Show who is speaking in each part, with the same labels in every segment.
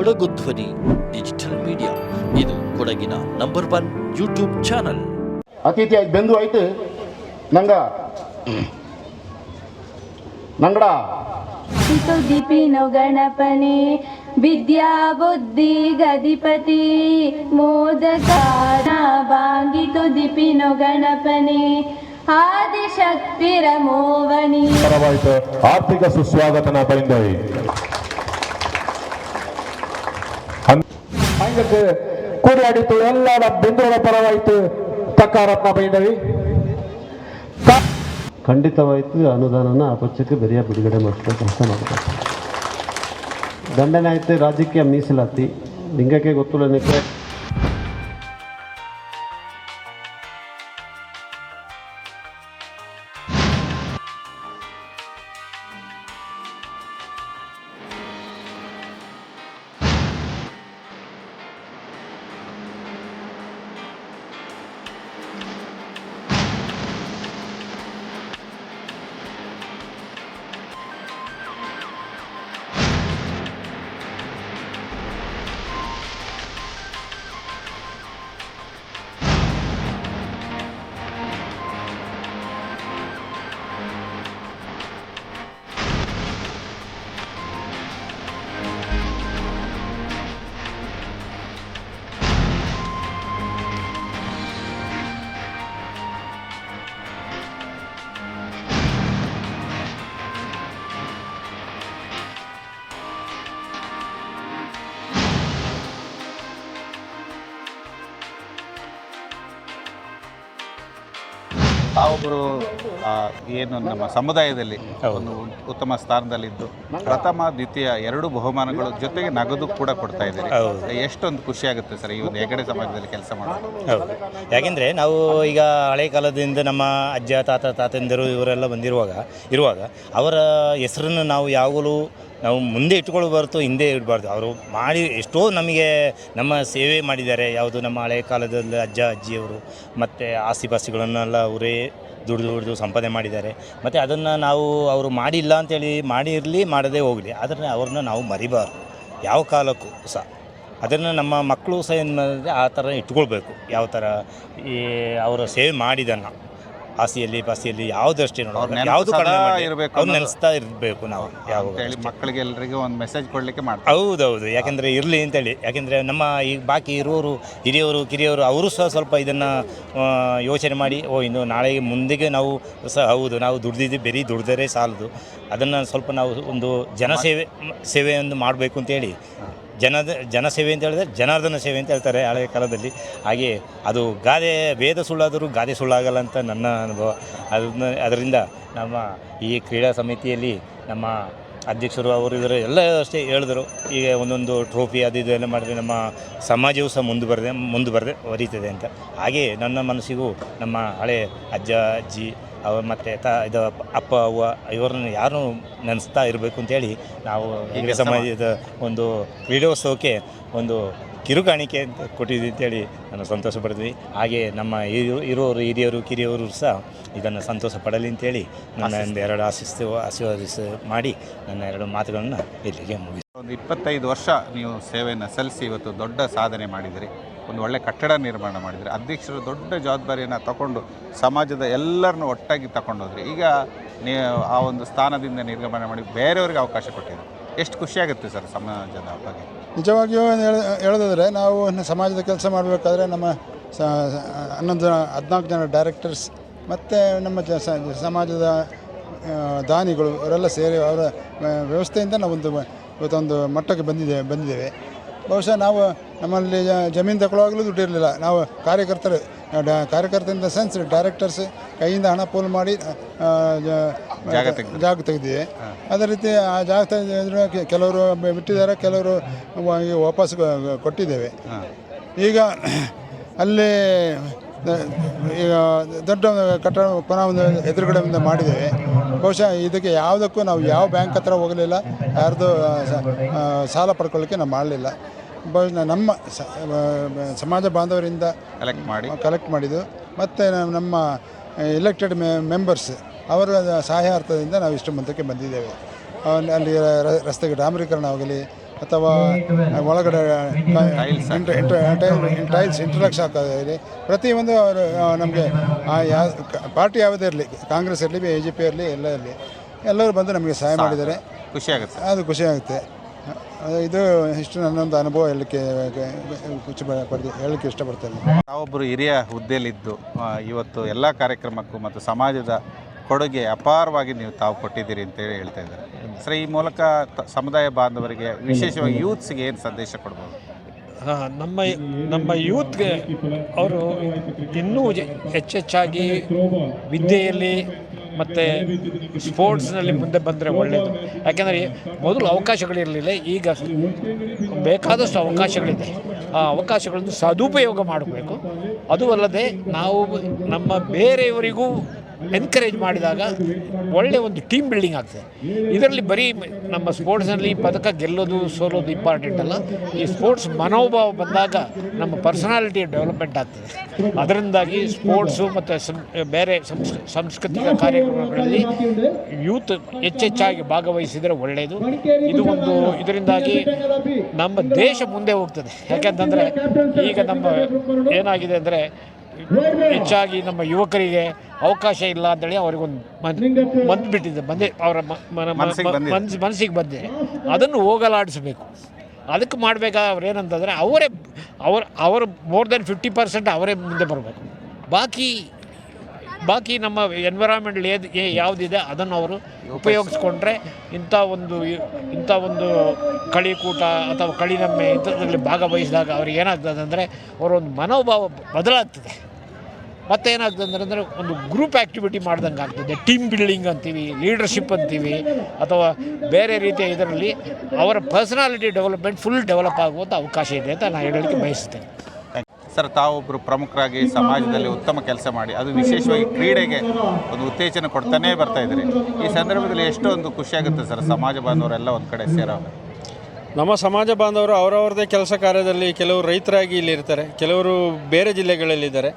Speaker 1: ಕೊಡಗು ಧ್ವನಿ digital media. ಇದು ಕೊಡಗಿನ ನಂಬರ್ ಒನ್ ಯೂಟ್ಯೂಬ್ ಚಾನಲ್.
Speaker 2: ಅತಿಥಿ ಆಯ್ತು ಬೆಂದು ಆಯ್ತು ನಂಗ. ನಂಗಡ.
Speaker 3: ಗಣಪನೆ ವಿದ್ಯಾ ಬುದ್ಧಿ ಗದಿಪತಿ ಮೋದಕಾರ ಬಾಂಗಿತು ದಿಪಿನೋ ಗಣಪನೆ ಆದಿಶಕ್ತಿರ ಮೋವನಿ
Speaker 4: ಆರ್ಥಿಕ ಸುಸ್ವಾಗತನ ಬೈಂದವಿ
Speaker 5: ಹಂಗಕ್ಕೆ ಕೂಡಿಯಾಡಿತು ಎಲ್ಲರ ಬಿಂದುಗಳ ಪರವಾಯಿತು. ತಕ್ಕಾರತ್ನ ಬೈಂಡವಿ
Speaker 6: ಖಂಡಿತವಾಯಿತು ಅನುದಾನನ ಆ ಪಕ್ಷಕ್ಕೆ ಬೆರೆಯ ಬಿಡುಗಡೆ ಮಾಡಿಸೋ ಕೆಲಸ ಮಾಡಬೇಕು ದಂಡನೆ ಆಯ್ತು ರಾಜಕೀಯ ಮೀಸಲಾತಿ, ಲಿಂಗಕ್ಕೆ ಗೊತ್ತಿಲ್ಲನಕ್ಕೆ
Speaker 7: ತಾವೊಬ್ಬರು ಏನು ನಮ್ಮ ಸಮುದಾಯದಲ್ಲಿ ಒಂದು ಉತ್ತಮ ಸ್ಥಾನದಲ್ಲಿದ್ದು ಪ್ರಥಮ ದ್ವಿತೀಯ ಎರಡು ಬಹುಮಾನಗಳು ಜೊತೆಗೆ ನಗದು ಕೂಡ ಕೊಡ್ತಾ ಇದ್ದೀರಿ. ಎಷ್ಟೊಂದು ಖುಷಿ ಆಗುತ್ತೆ ಸರ್ ಈ ಒಂದು ಹೆಗಡೆ ಸಮಾಜದಲ್ಲಿ ಕೆಲಸ ಮಾಡೋದು?
Speaker 8: ಹೌದು. ಯಾಕೆಂದರೆ ನಾವು ಈಗ ಹಳೆ ಕಾಲದಿಂದ ನಮ್ಮ ಅಜ್ಜ ತಾತ ತಾತಂದಿರು ಇವರೆಲ್ಲ ಬಂದಿರುವಾಗ ಇರುವಾಗ ಅವರ ಹೆಸರನ್ನು ನಾವು ಯಾವಾಗಲೂ ನಾವು ಮುಂದೆ ಇಟ್ಕೊಳ್ಳೋ ಹೊರತು ಹಿಂದೆ ಇಡಬಾರ್ದು. ಅವರು ಮಾಡಿ, ಎಷ್ಟೋ ನಮಗೆ ನಮ್ಮ ಸೇವೆ ಮಾಡಿದ್ದಾರೆ. ಯಾವುದು ನಮ್ಮ ಹಳೆ ಕಾಲದಲ್ಲಿ ಅಜ್ಜ, ಅಜ್ಜಿಯವರು, ಮತ್ತು ಆಸ್ತಿಪಾಸ್ತಿಗಳನ್ನೆಲ್ಲ ಅವರೇ ದುಡಿದು ದುಡಿದು ಸಂಪಾದನೆ ಮಾಡಿದ್ದಾರೆ. ಮತ್ತು ಅದನ್ನು ನಾವು ಅವರು ಮಾಡಿಲ್ಲ ಅಂತೇಳಿ ಮಾಡಿರಲಿ, ಮಾಡದೇ ಹೋಗಲಿ. ಆದರೆ ಅವ್ರನ್ನ ನಾವು ಮರಿಬಾರ್ದು. ಯಾವ ಕಾಲಕ್ಕೂ ಸಹ. ಅದನ್ನು ನಮ್ಮ ಮಕ್ಕಳು ಸಹ ಏನು ಮಾಡಿದ್ರೆ ಆ ಥರ ಇಟ್ಕೊಳ್ಬೇಕು. ಯಾವ ಥರ ಈ ಅವರು ಸೇವೆ ಮಾಡಿದನ್ನು. ಆಸೆಯಲ್ಲಿ ಪಾಸಿಯಲ್ಲಿ ಯಾವುದಷ್ಟೇ
Speaker 7: ಅಷ್ಟೇ
Speaker 8: ನೋಡೋದು
Speaker 7: ನೆನಪು
Speaker 8: ಯಾವುದು
Speaker 7: ಸದಾ
Speaker 8: ಕಡಿಮೆ
Speaker 7: ಇರ್ಬೇಕು ಅನ್ನೋದು.
Speaker 8: ನೆನೆಸ್ತಾ ಇರಬೇಕು ನಾವು ಯಾವಾಗ
Speaker 7: ಹೇಳಿ ಮಕ್ಕಳಿಗೆ ಎಲ್ಲರಿಗೂ ಒಂದು ಮೆಸೇಜ್ ಕೊಡಲಿಕ್ಕೆ ಮಾಡ್ತಾರೆ.
Speaker 8: ಹೌದೌದು ಯಾಕೆಂದರೆ ಇರಲಿ ಅಂತೇಳಿ. ಯಾಕೆಂದರೆ ನಮ್ಮ ಈ ಬಾಕಿ ಇರೋರು ಹಿರಿಯವರು ಕಿರಿಯವರು ಅವರು ಸಹ ಸ್ವಲ್ಪ ಇದನ್ನು ಯೋಚನೆ ಮಾಡಿ ಓ ಇನ್ನು ನಾಳೆಗೆ ಮುಂದೆಗೆ ನಾವು ಸಹ ಹೌದು ನಾವು ದುಡ್ದಿದ್ದು ಬರೀ ದುಡ್ದರೆ ಸಾಲದು. ಅದನ್ನು ಸ್ವಲ್ಪ ನಾವು ಒಂದು ಜನಸೇವೆ ಸೇವೆಯನ್ನು ಮಾಡಬೇಕು ಅಂತೇಳಿ. ಜನದ ಜನಸೇವೆ ಅಂತ ಹೇಳಿದ್ರೆ ಜನಾರ್ದನ ಸೇವೆ ಅಂತ ಹೇಳ್ತಾರೆ ಹಳೆಯ ಕಾಲದಲ್ಲಿ. ಹಾಗೆ ಅದು ಗಾದೆ ವೇದ ಸುಳ್ಳಾದರೂ ಗಾದೆ ಸುಳ್ಳಾಗಲ್ಲ ಅಂತ ನನ್ನ ಅನುಭವ. ಅದನ್ನ ಅದರಿಂದ ನಮ್ಮ ಈ ಕ್ರೀಡಾ ಸಮಿತಿಯಲ್ಲಿ ನಮ್ಮ ಅಧ್ಯಕ್ಷರು ಅವರು ಇವರು ಎಲ್ಲ ಅಷ್ಟೇ ಹೇಳಿದ್ರು. ಈಗ ಒಂದೊಂದು ಟ್ರೋಫಿ ಅದು ಇದು ಎಲ್ಲ ಮಾಡಿದ್ರೆ ನಮ್ಮ ಸಮಾಜವು ಸಹ ಮುಂದೆ ಬರದೆ ಮುಂದೆ ಬರದೆ ಹೊರೀತದೆ ಅಂತ. ಹಾಗೆ ನನ್ನ ಮನಸ್ಸಿಗೂ ನಮ್ಮ ಹಳೆ ಅಜ್ಜ, ಅಜ್ಜಿ ಅವ ಮತ್ತು ತ ಇದು ಅಪ್ಪ ಅವ್ವ ಇವರನ್ನು ಯಾರು ನೆನೆಸ್ತಾ ಇರಬೇಕು ಅಂತೇಳಿ ನಾವು ಹಿಂಗೆ ಸಮಾಜದ ಒಂದು ಕ್ರೀಡೋತ್ಸವಕ್ಕೆ ಒಂದು ಕಿರುಕಾಣಿಕೆ ಅಂತ ಕೊಟ್ಟಿದ್ವಿ ಅಂತೇಳಿ ನಾನು ಸಂತೋಷ ಪಡ್ತೀವಿ ಹಾಗೆ ನಮ್ಮ ಹಿರಿಯರು ಇರೋರು ಹಿರಿಯರು ಕಿರಿಯವರು ಸಹ ಇದನ್ನು ಸಂತೋಷ ಪಡಲಿ ಅಂತೇಳಿ ನನ್ನ ಒಂದು ಎರಡು ಆಶಿಸ್ತು ಆಶೀರ್ವಾದಿಸ ಮಾಡಿ ನನ್ನ ಎರಡು ಮಾತುಗಳನ್ನು ಇಲ್ಲಿಗೆ ಮುಗಿಸಿ
Speaker 7: ಒಂದು ಇಪ್ಪತ್ತೈದು ವರ್ಷ ನೀವು ಸೇವೆಯನ್ನು ಸಲ್ಲಿಸಿ ಇವತ್ತು ದೊಡ್ಡ ಸಾಧನೆ ಮಾಡಿದಿರಿ ಒಂದು ಒಳ್ಳೆ ಕಟ್ಟಡ ನಿರ್ಮಾಣ ಮಾಡಿದರೆ ಅಧ್ಯಕ್ಷರು ದೊಡ್ಡ ಜವಾಬ್ದಾರಿಯನ್ನು ತಗೊಂಡು ಸಮಾಜದ ಎಲ್ಲರನ್ನು ಒಟ್ಟಾಗಿ ತಗೊಂಡೋದ್ರಿ ಈಗ ನೀ, ಆ ಒಂದು ಸ್ಥಾನದಿಂದ ನಿರ್ಗಮನ ಮಾಡಿ ಬೇರೆಯವರಿಗೆ ಅವಕಾಶ ಕೊಟ್ಟಿದೆ ಎಷ್ಟು ಖುಷಿಯಾಗುತ್ತೆ ಸರ್ ಸಮಾಜದ ಬಗ್ಗೆ?
Speaker 9: ನಿಜವಾಗಿಯೂ ಹೇಳೋದಾದರೆ ನಾವು ಸಮಾಜದ ಕೆಲಸ ಮಾಡಬೇಕಾದ್ರೆ ನಮ್ಮ ಹನ್ನೊಂದು ಜನ, ಹದಿನಾಲ್ಕು ಜನ ಡೈರೆಕ್ಟರ್ಸ್ ಮತ್ತು ನಮ್ಮ ಸಮಾಜದ ದಾನಿಗಳು ಅವರೆಲ್ಲ ಸೇರಿ ಅವರ ವ್ಯವಸ್ಥೆಯಿಂದ ನಾವೊಂದು ಇವತ್ತೊಂದು ಮಟ್ಟಕ್ಕೆ ಬಂದಿದ್ದೇವೆ ಬಂದಿದ್ದೇವೆ. ಬಹುಶಃ ನಾವು ನಮ್ಮಲ್ಲಿ ಜಮೀನು ತಗೊಳ್ಳುವಾಗಲೂ ದುಡ್ಡು ಇರಲಿಲ್ಲ ನಾವು ಕಾರ್ಯಕರ್ತರು ಡ ಕಾರ್ಯಕರ್ತ ಇನ್ ದ ಸೆನ್ಸ್ ಡೈರೆಕ್ಟರ್ಸ್ ಕೈಯಿಂದ ಹಣ ಪೋಲ್ ಮಾಡಿ
Speaker 7: ಜಾಗ ತೆಗ್ದು.
Speaker 9: ಜಾಗ ತೆಗೆದಿದೆ. ಅದೇ ರೀತಿ ಆ ಜಾಗ ಕೆಲವರು ಬಿಟ್ಟಿದ್ದಾರೆ ಕೆಲವರು ವಾಪಸ್ ಕೊಟ್ಟಿದ್ದೇವೆ. ಈಗ ಅಲ್ಲಿ ಈಗ ದೊಡ್ಡ ಕಟ್ಟಡ ಪುನಃ ಒಂದು ಎದುರುಗಡೆ ಒಂದು ಮಾಡಿದ್ದೇವೆ ಬಹುಶಃ ಇದಕ್ಕೆ ಯಾವುದಕ್ಕೂ ನಾವು ಯಾವ ಬ್ಯಾಂಕ್ ಹತ್ರ ಹೋಗಲಿಲ್ಲ ಯಾರ್ದು ಸಾಲ ಪಡ್ಕೊಳ್ಳಿಕ್ಕೆ ನಾವು ಮಾಡಲಿಲ್ಲ. ಬಹುಶಃ ನಮ್ಮ ಸಮಾಜ ಬಾಂಧವರಿಂದ
Speaker 7: ಕಲೆಕ್ಟ್ ಮಾಡಿ.
Speaker 9: ಕಲೆಕ್ಟ್ ಮಾಡಿದ್ದು. ಮತ್ತು ನಮ್ಮ ಎಲೆಕ್ಟೆಡ್ ಮೆಂಬರ್ಸ್ ಅವರ ಸಹಾಯಾರ್ಥದಿಂದ ನಾವು ಇಷ್ಟು ಮುಂದಕ್ಕೆ ಬಂದಿದ್ದೇವೆ. ಅಲ್ಲಿ ರಸ್ತೆಗೆ ಡಾಂಬರೀಕರಣ ಆಗಲಿ ಅಥವಾ ಒಳಗಡೆ ಟೈಲ್ಸ್ ಇಂಟ್ರಡಕ್ಷನ್ ಹಾಕೋದಿರಲಿ ಪ್ರತಿಯೊಂದು ಅವರು ನಮಗೆ ಯಾವ ಪಾರ್ಟಿ ಯಾವುದೇ ಇರಲಿ ಕಾಂಗ್ರೆಸ್ ಇರಲಿ ಬಿ ಜೆ ಪಿ ಇರಲಿ ಎಲ್ಲ ಇರಲಿ. ಎಲ್ಲರೂ ಬಂದು ನಮಗೆ ಸಹಾಯ ಮಾಡಿದ್ದಾರೆ.
Speaker 7: ಖುಷಿ ಆಗುತ್ತೆ.
Speaker 9: ಅದು ಖುಷಿ ಆಗುತ್ತೆ. ಇದು ಇಷ್ಟು ನನ್ನೊಂದು ಅನುಭವ ಹೇಳಲಿಕ್ಕೆ ಖುಷಿ ಪಡೆದು ಹೇಳಲಿಕ್ಕೆ ಇಷ್ಟಪಡ್ತೇನೆ.
Speaker 7: ನಾವೊಬ್ಬರು ಹಿರಿಯ ಹುದ್ದೆಯಲ್ಲಿದ್ದು ಇವತ್ತು ಎಲ್ಲ ಕಾರ್ಯಕ್ರಮಕ್ಕೂ ಮತ್ತು ಸಮಾಜದ ಕೊಡುಗೆ ಅಪಾರವಾಗಿ ನೀವು ತಾವು ಕೊಟ್ಟಿದ್ದೀರಿ ಅಂತೇಳಿ ಹೇಳ್ತಾ ಇದ್ದಾರೆ. ಸರ್ ಈ ಮೂಲಕ ತ- ಸಮುದಾಯ ಬಾಂಧವರಿಗೆ ವಿಶೇಷವಾಗಿ ಯೂತ್ಸ್ಗೆ ಏನು ಸಂದೇಶ ಕೊಡ್ಬೋದು?
Speaker 5: ಹಾಂ ನಮ್ಮ ನಮ್ಮ ಯೂತ್ಗೆ ಅವರು ಇನ್ನೂ ಹೆಚ್ಚೆಚ್ಚಾಗಿ ವಿದ್ಯೆಯಲ್ಲಿ ಮತ್ತು ಸ್ಪೋರ್ಟ್ಸ್ನಲ್ಲಿ ಮುಂದೆ ಬಂದರೆ ಒಳ್ಳೆಯದು ಯಾಕೆಂದರೆ ಮೊದಲು ಅವಕಾಶಗಳಿರಲಿಲ್ಲ ಈಗ ಬೇಕಾದಷ್ಟು ಅವಕಾಶಗಳಿದೆ. ಆ ಅವಕಾಶಗಳನ್ನು ಸದುಪಯೋಗ ಮಾಡಬೇಕು. ಅದು ಅಲ್ಲದೆ ನಾವು ನಮ್ಮ ಬೇರೆಯವರಿಗೂ ಎನ್ಕರೇಜ್ ಮಾಡಿದಾಗ ಒಳ್ಳೆಯ ಒಂದು ಟೀಮ್ ಬಿಲ್ಡಿಂಗ್ ಆಗ್ತದೆ. ಇದರಲ್ಲಿ ಬರೀ ನಮ್ಮ ಸ್ಪೋರ್ಟ್ಸ್ನಲ್ಲಿ ಪದಕ ಗೆಲ್ಲೋದು, ಸೋಲೋದು ಇಂಪಾರ್ಟೆಂಟ್ ಅಲ್ಲ. ಈ ಸ್ಪೋರ್ಟ್ಸ್ ಮನೋಭಾವ ಬಂದಾಗ ನಮ್ಮ ಪರ್ಸನಾಲಿಟಿ ಡೆವಲಪ್ಮೆಂಟ್ ಆಗ್ತದೆ. ಅದರಿಂದಾಗಿ ಸ್ಪೋರ್ಟ್ಸು ಮತ್ತು ಬೇರೆ ಸಂಸ್, ಸಾಂಸ್ಕೃತಿಕ ಕಾರ್ಯಕ್ರಮಗಳಲ್ಲಿ ಯೂತ್ ಹೆಚ್ಚೆಚ್ಚಾಗಿ ಭಾಗವಹಿಸಿದರೆ ಒಳ್ಳೆಯದು ಇದು ಒಂದು ಇದರಿಂದಾಗಿ ನಮ್ಮ ದೇಶ ಮುಂದೆ ಹೋಗ್ತದೆ. ಯಾಕೆಂತಂದರೆ ಈಗ ನಮ್ಮ ಏನಾಗಿದೆ ಅಂದರೆ ಹೆಚ್ಚಾಗಿ ನಮ್ಮ ಯುವಕರಿಗೆ ಅವಕಾಶ ಇಲ್ಲ ಅಂತೇಳಿ ಅವ್ರಿಗೊಂದು ಬಂದು ಬಿಟ್ಟಿದೆ ಬಂದೆ ಅವರ ಮನಸ್ಸು ಮನಸ್ಸಿಗೆ ಬಂದೆ. ಅದನ್ನು ಹೋಗಲಾಡಿಸಬೇಕು. ಅದಕ್ಕೆ ಮಾಡಬೇಕಾದ ಅವ್ರು ಏನಂತಂದರೆ ಅವರೇ ಅವರು ಅವರು ಮೋರ್ ದೆನ್ ಫಿಫ್ಟಿ ಪರ್ಸೆಂಟ್ ಅವರೇ ಮುಂದೆ ಬರಬೇಕು. ಬಾಕಿ ಬಾಕಿ ನಮ್ಮ ಎನ್ವಿರಾನ್ಮೆಂಟ್ ಏದು ಏ- ಯಾವುದಿದೆ ಅದನ್ನು ಅವರು ಉಪಯೋಗಿಸ್ಕೊಂಡ್ರೆ ಇಂಥ ಒಂದು ಇಂಥ ಒಂದು ಕಳಿಕೂಟ ಅಥವಾ ಕಳಿನಮ್ಮೆ ಇಂಥದ್ರಲ್ಲಿ ಭಾಗವಹಿಸಿದಾಗ ಅವ್ರಿಗೆ ಏನಾಗ್ತದೆ ಅಂದರೆ ಅವರೊಂದು ಮನೋಭಾವ ಬದಲಾಗ್ತದೆ. ಮತ್ತೆ ಏನಾಗ್ತದೆ ಅಂದ್ರೆ ಅಂದರೆ ಒಂದು ಗ್ರೂಪ್ ಆ್ಯಕ್ಟಿವಿಟಿ ಮಾಡ್ದಂಗೆ ಆಗ್ತದೆ. ಟೀಮ್ ಬಿಲ್ಡಿಂಗ್ ಅಂತೀವಿ ಲೀಡರ್ಶಿಪ್ ಅಂತೀವಿ ಅಥವಾ ಬೇರೆ ರೀತಿಯ ಇದರಲ್ಲಿ ಅವರ ಪರ್ಸನಾಲಿಟಿ ಡೆವಲಪ್ಮೆಂಟ್ ಫುಲ್ ಡೆವಲಪ್ ಆಗುವಂಥ ಅವಕಾಶ ಇದೆ ಅಂತ ನಾನು ಹೇಳಲಿಕ್ಕೆ ಬಯಸ್ತೇನೆ.
Speaker 7: ಸರ್ ತಾವೊಬ್ಬರು ಪ್ರಮುಖರಾಗಿ ಸಮಾಜದಲ್ಲಿ ಉತ್ತಮ ಕೆಲಸ ಮಾಡಿ ಅದು ವಿಶೇಷವಾಗಿ ಕ್ರೀಡೆಗೆ ಒಂದು ಉತ್ತೇಜನ ಕೊಡ್ತಾನೇ ಬರ್ತಾ ಇದ್ದೀರಿ. ಈ ಸಂದರ್ಭದಲ್ಲಿ ಎಷ್ಟೊಂದು ಖುಷಿಯಾಗುತ್ತೆ ಸರ್ ಸಮಾಜ ಬಾಂಧವರೆಲ್ಲ ಒಂದು ಕಡೆ ಸೇರೋ
Speaker 10: ನಮ್ಮ ಸಮಾಜ ಬಾಂಧವರು ಅವರವರದೇ ಕೆಲಸ ಕಾರ್ಯದಲ್ಲಿ ಕೆಲವರು ರೈತರಾಗಿ ಇಲ್ಲಿ ಇರ್ತಾರೆ ಕೆಲವರು ಬೇರೆ ಜಿಲ್ಲೆಗಳಲ್ಲಿದ್ದಾರೆ.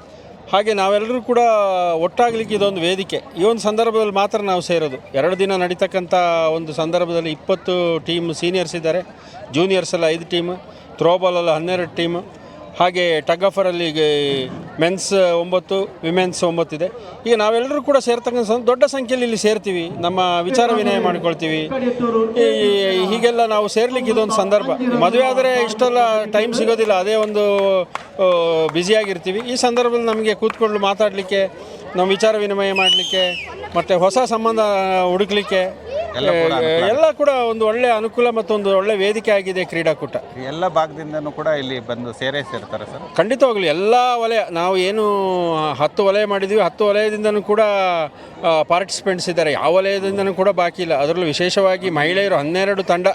Speaker 10: ಹಾಗೆ ನಾವೆಲ್ಲರೂ ಕೂಡ ಒಟ್ಟಾಗಲಿಕ್ಕೆ ಇದೊಂದು ವೇದಿಕೆ. ಈ ಒಂದು ಸಂದರ್ಭದಲ್ಲಿ ಮಾತ್ರ ನಾವು ಸೇರೋದು. ಎರಡು ದಿನ ನಡೀತಕ್ಕಂಥ ಒಂದು ಸಂದರ್ಭದಲ್ಲಿ ಇಪ್ಪತ್ತು ಟೀಮ್ ಸೀನಿಯರ್ಸ್ ಇದ್ದಾರೆ. ಜೂನಿಯರ್ಸ್ ಎಲ್ಲ ಐದು ಟೀಮ್ ಥ್ರೋಬಾಲಲ್ಲಿ ಹನ್ನೆರಡು ಟೀಮ್, ಹಾಗೆ ಟಗ್ ಆಫರಲ್ಲಿ ಮೆನ್ಸ್ ಒಂಬತ್ತು ವಿಮೆನ್ಸ್ ಒಂಬತ್ತಿದೆ ಈಗ ನಾವೆಲ್ಲರೂ ಕೂಡ ಸೇರ್ತಕ್ಕಂಥ ದೊಡ್ಡ ಸಂಖ್ಯೆಯಲ್ಲಿ ಇಲ್ಲಿ ಸೇರ್ತೀವಿ. ನಮ್ಮ ವಿಚಾರ ವಿನಿಮಯ ಮಾಡ್ಕೊಳ್ತೀವಿ. ಈ, ಹೀಗೆಲ್ಲ ನಾವು ಸೇರ್ಲಿಕ್ಕೆ ಇದೊಂದು ಸಂದರ್ಭ. ಮದುವೆ ಆದರೆ ಇಷ್ಟೆಲ್ಲ ಟೈಮ್ ಸಿಗೋದಿಲ್ಲ. ಅದೇ ಒಂದು ಬ್ಯುಸಿಯಾಗಿರ್ತೀವಿ ಈ ಸಂದರ್ಭದಲ್ಲಿ ನಮಗೆ ಕೂತ್ಕೊಂಡು ಮಾತಾಡಲಿಕ್ಕೆ, ನಮ್ಮ ವಿಚಾರ ವಿನಿಮಯ ಮಾಡಲಿಕ್ಕೆ, ಮತ್ತು ಹೊಸ ಸಂಬಂಧ ಹುಡುಕ್ಲಿಕ್ಕೆ
Speaker 7: ಎಲ್ಲ ಕೂಡ
Speaker 10: ಎಲ್ಲ ಕೂಡ ಒಂದು ಒಳ್ಳೆ ಅನುಕೂಲ ಮತ್ತು ಒಂದು ಒಳ್ಳೆ ವೇದಿಕೆ ಆಗಿದೆ ಕ್ರೀಡಾಕೂಟ.
Speaker 7: ಎಲ್ಲ ಭಾಗದಿಂದನೂ ಕೂಡ ಇಲ್ಲಿ ಬಂದು ಸೇರೇ ಸೇರ್ತಾರೆ ಸರ್.
Speaker 10: ಖಂಡಿತವಾಗ್ಲು ಎಲ್ಲ ವಲಯ ನಾವು ಏನು ಹತ್ತು ವಲಯ ಮಾಡಿದ್ವಿ ಹತ್ತು ವಲಯದಿಂದನೂ ಕೂಡ ಪಾರ್ಟಿಸಿಪೆಂಟ್ಸ್ ಇದ್ದಾರೆ. ಯಾವ ವಲಯದಿಂದನೂ ಕೂಡ ಬಾಕಿ ಇಲ್ಲ. ಅದರಲ್ಲೂ ವಿಶೇಷವಾಗಿ ಮಹಿಳೆಯರು ಹನ್ನೆರಡು ತಂಡ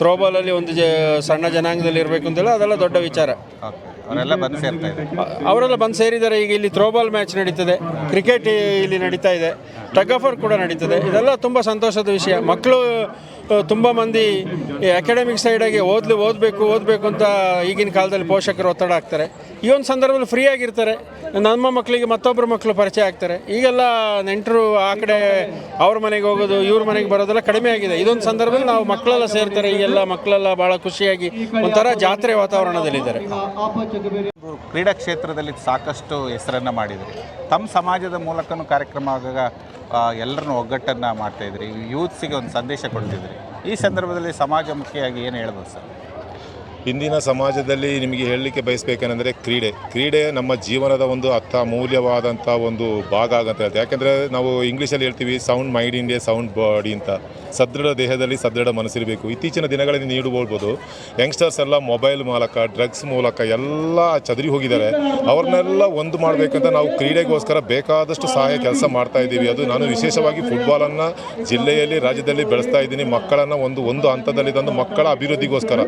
Speaker 10: ಥ್ರೋಬಾಲಲ್ಲಿ ಒಂದು ಜ ಸಣ್ಣ ಜನಾಂಗದಲ್ಲಿ ಇರಬೇಕು ಅಂತೇಳಿ ಅದೆಲ್ಲ ದೊಡ್ಡ ವಿಚಾರ.
Speaker 7: ಅವರೆಲ್ಲ ಬಂದು ಸೇರ್ತಾ
Speaker 10: ಅ- ಅವರೆಲ್ಲ ಬಂದು ಸೇರಿದ್ದಾರೆ. ಈಗ ಇಲ್ಲಿ ಥ್ರೋಬಾಲ್ ಮ್ಯಾಚ್ ನಡೀತದೆ. ಕ್ರಿಕೆಟ್ ಇಲ್ಲಿ ನಡೀತಾ ಇದೆ. ಟಗ್ ಆಫರ್ ಕೂಡ ನಡೀತದೆ. ಇದೆಲ್ಲ ತುಂಬ ಸಂತೋಷದ ವಿಷಯ. ಮಕ್ಕಳು ತುಂಬ ಮಂದಿ ಅಕಾಡೆಮಿಕ್ ಸೈಡಾಗಿ ಓದ್ಲಿ, ಓದಬೇಕು ಓದಬೇಕು ಅಂತ ಈಗಿನ ಕಾಲದಲ್ಲಿ ಪೋಷಕರು ಒತ್ತಡ ಆಗ್ತಾರೆ ಈ ಒಂದು ಸಂದರ್ಭದಲ್ಲಿ ಫ್ರೀ ಆಗಿರ್ತಾರೆ. ನಮ್ಮ ಮಕ್ಕಳಿಗೆ ಮತ್ತೊಬ್ಬರ ಮಕ್ಕಳು ಪರಿಚಯ ಆಗ್ತಾರೆ. ಈಗೆಲ್ಲ ನೆಂಟರು ಆ ಕಡೆ ಅವ್ರ ಮನೆಗೆ ಹೋಗೋದು, ಇವ್ರ ಮನೆಗೆ ಬರೋದೆಲ್ಲ ಕಡಿಮೆ ಆಗಿದೆ. ಇದೊಂದು ಸಂದರ್ಭದಲ್ಲಿ ನಾವು ಮಕ್ಕಳೆಲ್ಲ ಸೇರ್ತಾರೆ. ಈಗೆಲ್ಲ ಮಕ್ಕಳೆಲ್ಲ ಭಾಳ ಖುಷಿಯಾಗಿ ಒಂಥರ ಜಾತ್ರೆ ವಾತಾವರಣದಲ್ಲಿದ್ದಾರೆ
Speaker 7: ಕ್ರೀಡಾ ಕ್ಷೇತ್ರದಲ್ಲಿ ಸಾಕಷ್ಟು ಹೆಸರನ್ನು ಮಾಡಿದ್ರಿ. ತಮ್ಮ ಸಮಾಜದ ಮೂಲಕನೂ ಕಾರ್ಯಕ್ರಮ ಆಗಾಗ ಎಲ್ಲರನ್ನೂ ಒಗ್ಗಟ್ಟನ್ನು ಮಾಡ್ತಾಯಿದ್ರಿ ಯೂತ್ಸಿಗೆ ಒಂದು ಸಂದೇಶ ಕೊಡ್ತಿದ್ರಿ. ಈ ಸಂದರ್ಭದಲ್ಲಿ ಸಮಾಜಮುಖಿಯಾಗಿ ಏನು ಹೇಳ್ಬೋದು ಸರ್?
Speaker 4: ಇಂದಿನ ಸಮಾಜದಲ್ಲಿ ನಿಮಗೆ ಹೇಳಲಿಕ್ಕೆ ಬಯಸಬೇಕೇನೆಂದರೆ ಕ್ರೀಡೆ. ಕ್ರೀಡೆ ನಮ್ಮ ಜೀವನದ ಒಂದು ಅರ್ಥ ಮೂಲ್ಯವಾದಂಥ ಒಂದು ಭಾಗ ಆಗಂತ ಹೇಳ್ತೀವಿ. ಯಾಕೆಂದರೆ ನಾವು ಇಂಗ್ಲೀಷಲ್ಲಿ ಹೇಳ್ತೀವಿ sound mind in a sound body ಅಂತ. ಸದೃಢ ದೇಹದಲ್ಲಿ ಸದೃಢ ಮನಸ್ಸಿರಬೇಕು. ಇತ್ತೀಚಿನ ದಿನಗಳಲ್ಲಿ ನೀಡಬಹುದು ಯಂಗ್ಸ್ಟರ್ಸ್ ಎಲ್ಲ ಮೊಬೈಲ್ ಮೂಲಕ, ಡ್ರಗ್ಸ್ ಮೂಲಕ ಎಲ್ಲ ಚದರಿ ಹೋಗಿದ್ದಾರೆ. ಅವ್ರನ್ನೆಲ್ಲ ಒಂದು ಮಾಡಬೇಕಂತ ನಾವು ಕ್ರೀಡೆಗೋಸ್ಕರ ಬೇಕಾದಷ್ಟು ಸಹಾಯ ಕೆಲಸ ಮಾಡ್ತಾ ಇದ್ದೀವಿ. ಅದು ನಾನು ವಿಶೇಷವಾಗಿ ಫುಟ್ಬಾಲನ್ನು ಜಿಲ್ಲೆಯಲ್ಲಿ, ರಾಜ್ಯದಲ್ಲಿ ಬೆಳೆಸ್ತಾ ಇದ್ದೀನಿ. ಮಕ್ಕಳನ್ನು ಒಂದು ಒಂದು ಹಂತದಲ್ಲಿ ತಂದು ಮಕ್ಕಳ ಅಭಿವೃದ್ಧಿಗೋಸ್ಕರ.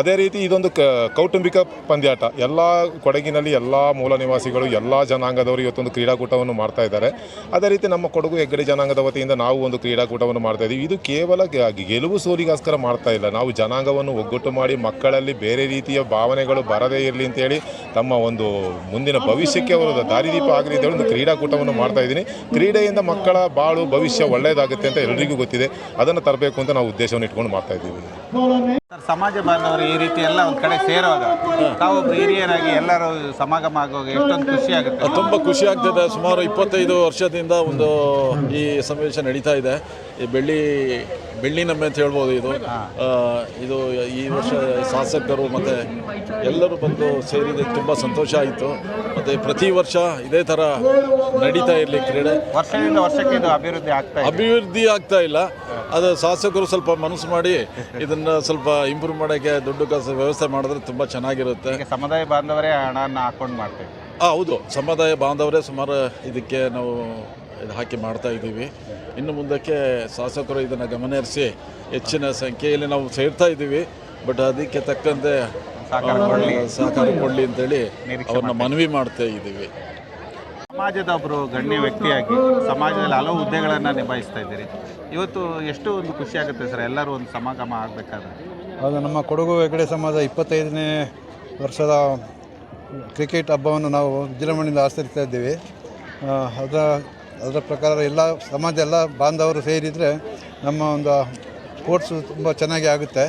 Speaker 4: ಅದೇ ರೀತಿ ಇದೊಂದು ಕೌಟುಂಬಿಕ ಪಂದ್ಯಾಟ. ಎಲ್ಲ ಕೊಡಗಿನಲ್ಲಿ ಎಲ್ಲ ಮೂಲ ನಿವಾಸಿಗಳು, ಎಲ್ಲ ಜನಾಂಗದವರು ಇವತ್ತೊಂದು ಕ್ರೀಡಾಕೂಟವನ್ನು ಮಾಡ್ತಾ ಇದ್ದಾರೆ. ಅದೇ ರೀತಿ ನಮ್ಮ ಕೊಡಗು ಹೆಗ್ಗಡೆ ಜನಾಂಗದ ವತಿಯಿಂದ ನಾವು ಒಂದು ಕ್ರೀಡಾಕೂಟವನ್ನು ಮಾಡ್ತಾ ಇದ್ದೀವಿ. ಇದು ಕೇವಲ ಗೆಲುವು ಸೋಲಿಗೋಸ್ಕರ ಮಾಡ್ತಾ ಇಲ್ಲ. ನಾವು ಜನಾಂಗವನ್ನು ಒಗ್ಗಟ್ಟು ಮಾಡಿ ಮಕ್ಕಳಲ್ಲಿ ಬೇರೆ ರೀತಿಯ ಭಾವನೆಗಳು ಬರದೇ ಇರಲಿ ಅಂತೇಳಿ ತಮ್ಮ ಒಂದು ಮುಂದಿನ ಭವಿಷ್ಯಕ್ಕೆ ಅವರು ದಾರಿದೀಪ ಆಗಲಿ ಅಂತೇಳಿ ಒಂದು ಕ್ರೀಡಾಕೂಟವನ್ನು ಮಾಡ್ತಾ ಇದ್ದೀನಿ. ಕ್ರೀಡೆಯಿಂದ ಮಕ್ಕಳ ಬಾಳು ಭವಿಷ್ಯ ಒಳ್ಳೆಯದಾಗುತ್ತೆ ಅಂತ ಎಲ್ಲರಿಗೂ ಗೊತ್ತಿದೆ. ಅದನ್ನು ತರಬೇಕು ಅಂತ ನಾವು ಉದ್ದೇಶವನ್ನು ಇಟ್ಕೊಂಡು ಮಾಡ್ತಾ ಇದ್ದೀವಿ.
Speaker 7: ಸಮಾಜ ಬಾಂಧವರು ಈ ರೀತಿ ಎಲ್ಲ ಒಂದು ಕಡೆ ಸೇರುವಾಗ ತಾವು ಹಿರಿಯರಾಗಿ ಎಲ್ಲರೂ ಸಮಾಗಮ ಆಗುವಾಗ ಎಷ್ಟೊಂದು ಖುಷಿ ಆಗುತ್ತೆ.
Speaker 11: ತುಂಬ ಖುಷಿ ಆಗ್ತಿದೆ. ಸುಮಾರು ಇಪ್ಪತ್ತೈದು ವರ್ಷದಿಂದ ಒಂದು ಈ ಸಮಾವೇಶ ನಡೀತಾ ಇದೆ. ಈ ಬೆಳ್ಳಿ ಬೆಳ್ಳಿ ನಮ್ಮೆ ಅಂತ ಹೇಳ್ಬೋದು ಇದು. ಇದು ಈ ವರ್ಷ ಶಾಸಕರು ಮತ್ತು ಎಲ್ಲರೂ ಬಂದು ಸೇರಿದ ತುಂಬ ಸಂತೋಷ ಆಯಿತು. ಮತ್ತು ಪ್ರತಿ ವರ್ಷ ಇದೇ ಥರ ನಡೀತಾ ಇರಲಿ ಕ್ರೀಡೆ.
Speaker 7: ವರ್ಷದಿಂದ ವರ್ಷಕ್ಕೆ ಇದು ಅಭಿವೃದ್ಧಿ ಆಗ್ತಾ
Speaker 11: ಅಭಿವೃದ್ಧಿ ಆಗ್ತಾ ಇಲ್ಲ. ಅದು ಶಾಸಕರು ಸ್ವಲ್ಪ ಮನಸ್ಸು ಮಾಡಿ ಇದನ್ನು ಸ್ವಲ್ಪ ಇಂಪ್ರೂವ್ ಮಾಡೋಕ್ಕೆ ದುಡ್ಡು ಕಾಸು ವ್ಯವಸ್ಥೆ ಮಾಡಿದ್ರೆ ತುಂಬ ಚೆನ್ನಾಗಿರುತ್ತೆ.
Speaker 7: ಸಮುದಾಯ ಬಾಂಧವರೇ ಹಣನ ಹಾಕೊಂಡು ಮಾಡ್ತೀವಿ
Speaker 11: ಹಾಂ ಹೌದು. ಸಮುದಾಯ ಬಾಂಧವರೇ ಸುಮಾರು ಇದಕ್ಕೆ ನಾವು ಹಾಕಿ ಮಾಡ್ತಾ ಇದ್ದೀವಿ. ಇನ್ನು ಮುಂದಕ್ಕೆ ಶಾಸಕರು ಇದನ್ನು ಗಮನಹರಿಸಿ ಹೆಚ್ಚಿನ ಸಂಖ್ಯೆಯಲ್ಲಿ ನಾವು ಸೇರ್ತಾ ಇದ್ದೀವಿ. ಬಟ್ ಅದಕ್ಕೆ ತಕ್ಕಂತೆ
Speaker 7: ಸಹಕಾರ ಕೊಡ್ಲಿ.
Speaker 11: ಅಂತೇಳಿ ಅವ್ರನ್ನ ಮನವಿ ಮಾಡ್ತಾ ಇದ್ದೀವಿ.
Speaker 7: ಸಮಾಜದ ಒಬ್ಬರು ಗಣ್ಯ ವ್ಯಕ್ತಿಯಾಗಿ ಸಮಾಜದಲ್ಲಿ ಹಲವು ಹುದ್ದೆಗಳನ್ನು ನಿಭಾಯಿಸ್ತಾ ಇದ್ದೀರಿ. ಇವತ್ತು ಎಷ್ಟು ಒಂದು ಖುಷಿ ಆಗುತ್ತೆ ಸರ್ ಎಲ್ಲರೂ ಒಂದು ಸಮಾಗಮ ಆಗಬೇಕಾದ್ರೆ?
Speaker 12: ಹೌದು ನಮ್ಮ ಕೊಡಗು ಹೆಗಡೆ ಸಮಾಜ ಇಪ್ಪತ್ತೈದನೇ ವರ್ಷದ ಕ್ರಿಕೆಟ್ ಹಬ್ಬವನ್ನು ನಾವು ವಿಜೃಂಭಣೆಯಿಂದ ಆಚರಿಸ್ತಾ ಇದ್ದೀವಿ. ಅದರ ಅದರ ಪ್ರಕಾರ ಎಲ್ಲ ಸಮಾಜ, ಎಲ್ಲ ಬಾಂಧವರು ಸೇರಿದರೆ ನಮ್ಮ ಒಂದು ಸ್ಪೋರ್ಟ್ಸು ತುಂಬ ಚೆನ್ನಾಗಿ ಆಗುತ್ತೆ.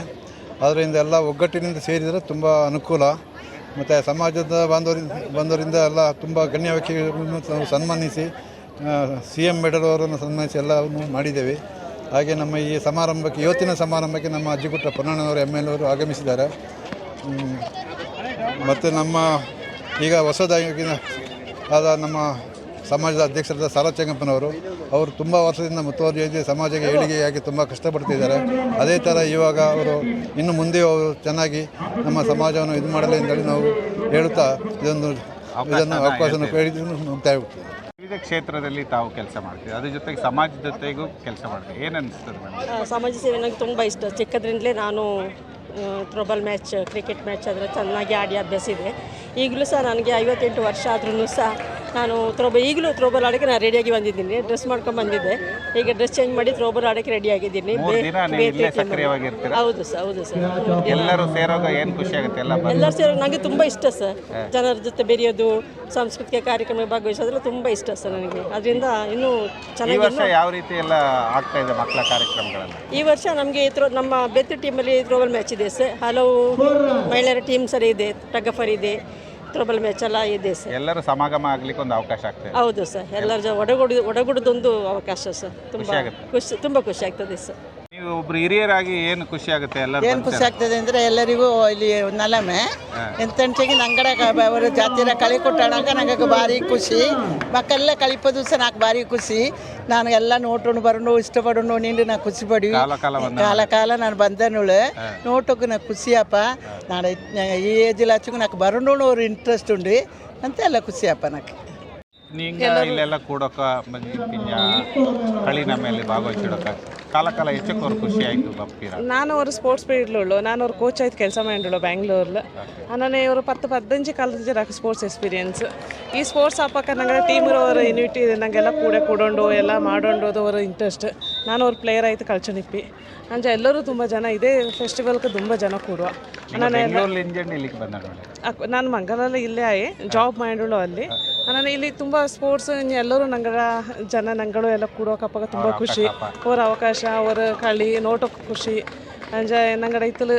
Speaker 12: ಅದರಿಂದ ಎಲ್ಲ ಒಗ್ಗಟ್ಟಿನಿಂದ ಸೇರಿದರೆ ತುಂಬ ಅನುಕೂಲ. ಮತ್ತು ಸಮಾಜದ ಬಾಂಧವರಿಂದ ಬಂದವರಿಂದ ಎಲ್ಲ ತುಂಬ ಗಣ್ಯ ವ್ಯಕ್ತಿಗಳನ್ನು ಸನ್ಮಾನಿಸಿ ಸಿ ಎಂ ಮೆಡಲ್ ಅವರನ್ನು ಸನ್ಮಾನಿಸಿ ಎಲ್ಲವನ್ನು ಮಾಡಿದ್ದೇವೆ. ಹಾಗೆ ನಮ್ಮ ಈ ಸಮಾರಂಭಕ್ಕೆ, ಇವತ್ತಿನ ಸಮಾರಂಭಕ್ಕೆ ನಮ್ಮ ಅಜ್ಜಿಗುಟ್ಟ ಪೊನ್ನಣ್ಣನವರು, ಎಂ ಎಲ್ ಅವರು ಆಗಮಿಸಿದ್ದಾರೆ. ಮತ್ತು ನಮ್ಮ ಈಗ ಹೊಸದಾಗಿ ಆದ ನಮ್ಮ ಸಮಾಜದ ಅಧ್ಯಕ್ಷರಾದ ಸಾಲಚಂಗಪ್ಪನವರು ಅವರು ತುಂಬ ವರ್ಷದಿಂದ ಮುತುವರ್ಜಿಯಾಗಿ ಸಮಾಜಕ್ಕೆ ಏಳಿಗೆಯಾಗಿ ತುಂಬ ಕಷ್ಟಪಡ್ತಿದ್ದಾರೆ. ಅದೇ ಥರ ಇವಾಗ ಅವರು ಇನ್ನು ಮುಂದೆ ಅವರು ಚೆನ್ನಾಗಿ ನಮ್ಮ ಸಮಾಜವನ್ನು ಇದು ಮಾಡಲಿ ಅಂತೇಳಿ ನಾವು ಹೇಳುತ್ತಾ ಇದೊಂದು ಇದನ್ನು ಅವಕಾಶವನ್ನು ಹೋಗ್ತೀವಿ
Speaker 7: ವಿವಿಧ ಕ್ಷೇತ್ರದಲ್ಲಿ ತಾವು ಕೆಲಸ ಮಾಡ್ತೀವಿ ಅದ್ರ ಜೊತೆಗೆ ಸಮಾಜದ ಜೊತೆಗೂ ಕೆಲಸ ಮಾಡ್ತೀವಿ ಏನು ಅನಿಸ್ತದೆ ಮೇಡಮ್?
Speaker 13: ಸಮಾಜ ಸೇವೆ ನನಗೆ ತುಂಬ ಇಷ್ಟ. ಚಿಕ್ಕದ್ರಿಂದಲೇ ನಾನು ಥ್ರೋಬಾಲ್ ಮ್ಯಾಚ್ ಕ್ರಿಕೆಟ್ ಮ್ಯಾಚ್ ಆದರೆ ಚೆನ್ನಾಗಿ ಆಡಿ ಅಭ್ಯಾಸ ಇದೆ. ಈಗಲೂ ಸಹ ನನಗೆ ಐವತ್ತೆಂಟು ವರ್ಷ ಆದ್ರೂ ಸಹ ನಾನು ಥ್ರೋಬಾಲ್ ಈಗಲೂ ಥ್ರೋಬಾಲ್ ಆಡೋಕ್ಕೆ ನಾನು ರೆಡಿಯಾಗಿ ಬಂದಿದ್ದೀನಿ. ಡ್ರೆಸ್ ಮಾಡ್ಕೊಂಡು ಬಂದಿದ್ದೆ. ಈಗ ಡ್ರೆಸ್ ಚೇಂಜ್ ಮಾಡಿ ಥ್ರೋಬಾಲ್ ಆಡೋಕ್ಕೆ ರೆಡಿ ಆಗಿದ್ದೀನಿ. ಹೌದು ಸರ್ ಹೌದು ಸರ್.
Speaker 7: ಎಲ್ಲರೂ ಸೇರೋದು ಏನು ಖುಷಿ ಆಗುತ್ತೆ? ಎಲ್ಲ
Speaker 13: ಎಲ್ಲರೂ ಸೇರಿ ನನಗೆ ತುಂಬ ಇಷ್ಟ ಸರ್. ಜನರ ಜೊತೆ ಬೆರೆಯೋದು ಸಾಂಸ್ಕೃತಿಕ ಕಾರ್ಯಕ್ರಮ ಭಾಗವಹಿಸೋದ್ರೆ ತುಂಬ ಇಷ್ಟ ಸರ್ ನನಗೆ. ಅದರಿಂದ ಇನ್ನೂ
Speaker 7: ಈ
Speaker 13: ಚೆನ್ನಾಗಿ
Speaker 7: ಯಾವ ರೀತಿ ಎಲ್ಲ ಆಗ್ತಾ ಇದೆ ಮಕ್ಕಳ ಕಾರ್ಯಕ್ರಮಗಳಲ್ಲಿ
Speaker 13: ಈ ವರ್ಷ ನಮಗೆ ಥ್ರೋ ನಮ್ಮ ಬೆತ್ತು ಟೀಮಲ್ಲಿ ತ್ರೋಬಲ್ ಮ್ಯಾಚ್ ಇದೆ ಸರ್. ಹಲವು ಮಹಿಳೆಯರ ಟೀಮ್ ಸರಿ ಇದೆ ಟಗಫರ್ ಇದೆ. ಮಿತ್ರಬಲ ಮೆಚ್ಚಲ ಇದೆ ಸರ್.
Speaker 7: ಎಲ್ಲರೂ ಸಮಾಗಮ ಆಗ್ಲಿಕ್ಕೆ ಒಂದು ಅವಕಾಶ ಆಗ್ತದೆ.
Speaker 13: ಹೌದು ಸರ್. ಎಲ್ಲರ ಒಡಗೂಡಿ ಒಡಗೂಡದೊಂದು ಅವಕಾಶ ಸರ್. ತುಂಬಾ
Speaker 7: ಖುಷಿ ತುಂಬಾ
Speaker 13: ಖುಷಿ ತುಂಬ ಆಗ್ತದೆ ಸರ್.
Speaker 7: ನೀವು ಒಬ್ರು ಹಿರಿಯರಾಗಿ ಏನು ಖುಷಿ ಆಗುತ್ತೆ ಎಲ್ಲರೂ
Speaker 14: ಏನು ಖುಷಿ ಆಗ್ತದೆ ಅಂದ್ರೆ ಎಲ್ಲರಿಗೂ ಇಲ್ಲಿ ನಲಮೆ. ಎಂತೆಂಟಿಗೆ ನಂಗಡ ಅವರು ಜಾತಿನ ಕಳಿ ಕೊಟ್ಟಾಗ ನನಗೆ ಭಾರಿ ಖುಷಿ. ಮಕ್ಕಳೆಲ್ಲ ಕಳಿಪದು ದಿವಸ ನಾಲ್ಕು ಭಾರಿ ಖುಷಿ. ನಾನು ಎಲ್ಲ ನೋಟೋನು ಬರೋಣ ಇಷ್ಟಪಡೋನು ನಿಂಡು ನಾ ಖುಷಿ ಪಡಿ
Speaker 7: ಕಾಲ ಕಾಲ
Speaker 14: ನಾನು ಬಂದನುಳು ನೋಟಕ್ಕೆ ನಾ ಖುಷಿಯಪ್ಪ. నా ಈ ఏజ్లో వచ్చి నాకు బరుండు ఇంట్రెస్ట్ ఉండి అంతే ಅಂತ ಎಲ್ಲ నాకు
Speaker 7: ನಿಂಗೆ ಇಲ್ಲೆಲ್ಲ ಕೂಡೋಕ ಕಳಿನ ಮೇಲೆ ಭಾಗವಹಿಸಿಡೋಕ. ಕಾಲ ಕಾಲ ಹೆಚ್ಚು ಖುಷಿ ಆಯಿತು ಬಪ್ಪೀರ
Speaker 13: ನಾನು ಅವರು ಸ್ಪೋರ್ಟ್ಸ್ ಪೀರಿಯಡ್ಲು ನಾನು ಅವ್ರು ಕೋಚ್ ಆಯ್ತು ಕೆಲಸ ಮಾಡಿಳು ಬ್ಯಾಂಗ್ಳೂರ್ಲ ನಾನು ಇವರು ಪತ್ತು ಪದ್ದಂಜಿ ಕಾಲದ ರಾಕ ಸ್ಪೋರ್ಟ್ಸ್ ಎಕ್ಸ್ಪೀರಿಯನ್ಸ್ ಈ ಸ್ಪೋರ್ಟ್ಸ್ ಆಪಕ್ಕ ನಂಗೆ ಟೀಮ್ ಅವ್ರ ಇನ್ವಿಟಿ ನಂಗೆಲ್ಲ ಕೂಡ ಕೂಡೊಂಡು ಎಲ್ಲ ಮಾಡೋಂಡು ಅವ್ರ ಇಂಟ್ರೆಸ್ಟ್ ನಾನು ಅವ್ರ ಪ್ಲೇಯರ್ ಆಯ್ತು ಕಳ್ಚನಿಪ್ಪಿ ಅಂಜ ಎಲ್ಲರೂ ತುಂಬ ಜನ ಇದೇ ಫೆಸ್ಟಿವಲ್ಗೆ ತುಂಬ ಜನ ಕೂಡುವ. ನಾನು ನಾನು ಮಂಗಲಲ್ಲಿ ಇಲ್ಲೇ ಆಯಿ ಜಾಬ್ ಮಾಡಿಳು ಅಲ್ಲಿ. ನಾನು ಇಲ್ಲಿ ತುಂಬ ಸ್ಪೋರ್ಟ್ಸ್ ಎಲ್ಲರೂ ನಂಗಡ ಜನ ನಂಗಳು ಎಲ್ಲ ಕೂಡೋಕಪ್ಪಾಗ ತುಂಬ ಖುಷಿ. ಅವ್ರ ಅವಕಾಶ ಅವರ ಕಳಿ ನೋಟಕ್ಕೆ ಖುಷಿ. ಅಂಜ ನಂಗಡ ಇತ್ತಲು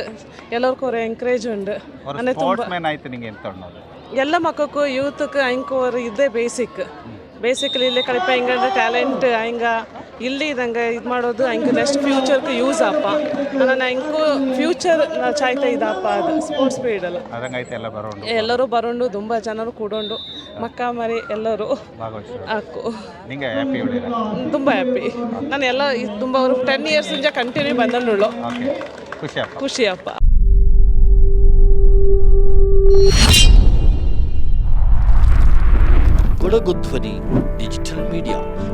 Speaker 13: ಎಲ್ಲರಿಗೂ ಅವ್ರ ಎಂಕರೇಜ್ ಉಂಡು ಅಂದರೆ ತುಂಬ ಎಲ್ಲ ಮಕ್ಕಕ್ಕೂ ಅಂಕ ಅವರು ಇದೇ ಬೇಸಿಕ್ ಬೇಸಿಕಲಿ ಇಲ್ಲೇ ಕಳಿಪ ಹಿಂಗ ಟ್ಯಾಲೆಂಟ್ ಹಿಂಗ ಇಲ್ಲಿ ನಂಗೆ ಇದು ಮಾಡೋದು ಹಂಗೆ ನೆಕ್ಸ್ಟ್ ಫ್ಯೂಚರ್ಗೆ ಯೂಸ್ ಅಪ್ಪ. ನಾನು ಹಿಂಗೂ ಫ್ಯೂಚರ್ ಚಾಯ್ತಾ ಇದಪ್ಪ ಅದು ಸ್ಪೋರ್ಟ್ಸ್ ಪೀರಿಯಡಲ್ಲ
Speaker 7: ಅದಂಗೈತೆ ಎಲ್ಲ ಬರೋಣ
Speaker 13: ಎಲ್ಲರೂ ಬರೋಂಡು ತುಂಬ ಜನರು ಕೂಡೋಂಡು. ಮಕ್ಕ ಮರಿ ಎಲ್ಲರೂ ಹಾಕು.
Speaker 7: ನಿಂಗೆ ಹ್ಯಾಪಿ
Speaker 13: ತುಂಬ ಹ್ಯಾಪಿ ನಾನು ಎಲ್ಲ ಇದ್ ತುಂಬ ಅವರು ಟೆನ್ ಇಯರ್ಸ್ ಇಂದ ಕಂಟಿನ್ಯೂ ಬಂದಳು
Speaker 7: ಖುಷಿ ಅಪ್ಪ.
Speaker 13: ಖುಷಿ ಅಪ್ಪ.
Speaker 1: ಕೊಡಗು ಧ್ವನಿ ಡಿಜಿಟಲ್ ಮೀಡಿಯಾ